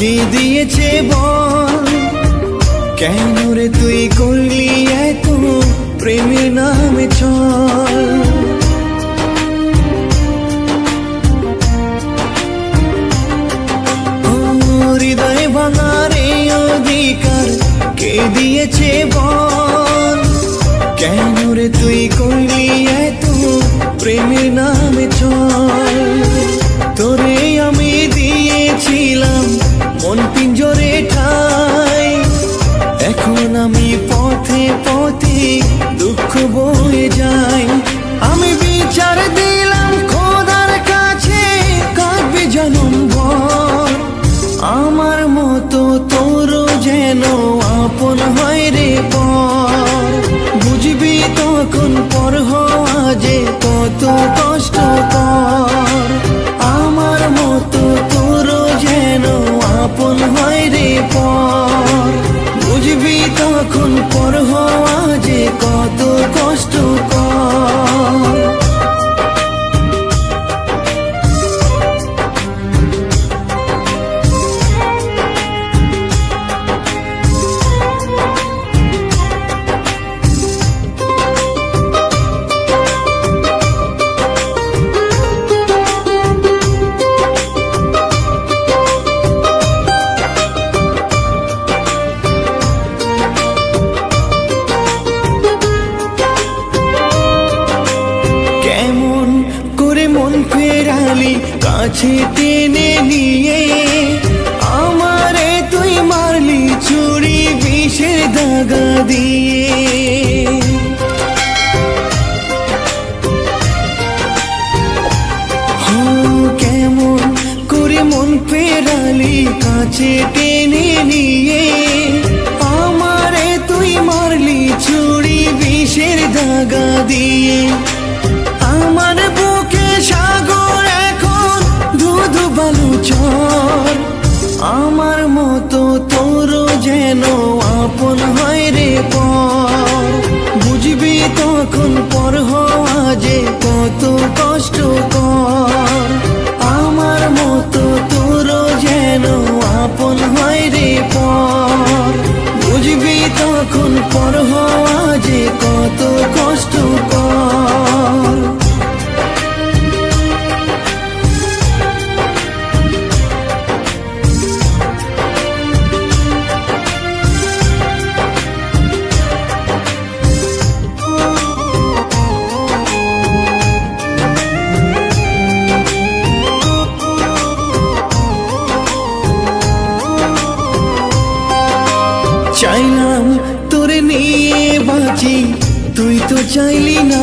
দিয়েছে বল? কেন রে তুই করলি এত প্রেমের নামে চল? হৃদয় ভাঙার এই অধিকার কে দিয়েছে বল? কেন রে তুই করলি এত প্রেমের নামে আমি পথে পথে দুঃখ বয়ে যাই তখন পর হওয়া কাছে টেনে নিয়ে আমারে তুই মারলি চুরি বিষের দাগা দিয়ে। কেমন করে মন ফেরালি কাছে টেনে নিয়ে আমারে তুই মারলি চুরি বিষের দাগা দিয়ে। তখন চাইলাম তোরে নিয়ে বাঁচি, তুই তো চাইলি না।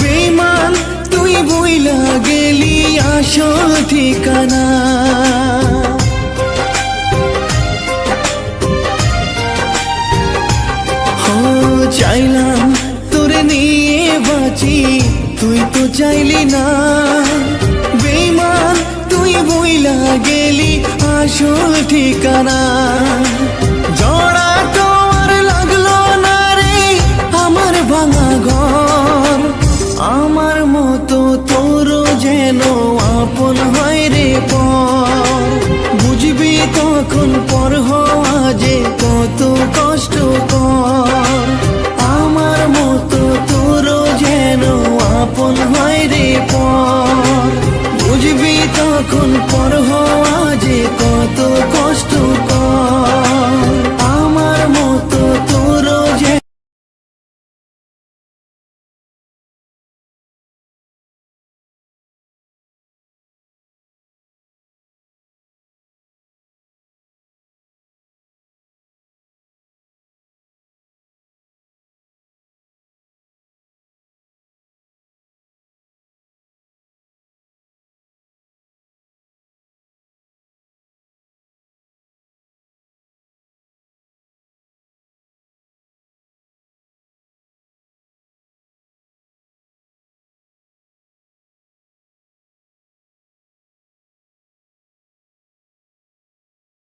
বেমান তুই বইলা গেলি আসল ঠিকানা। চাইলাম তোরে নিয়ে বাঁচি, তুই তো চাইলি না। বেমান তুই বইলা গেলি আসল ঠিকানা। তখন পর হওয়া যে কত কষ্ট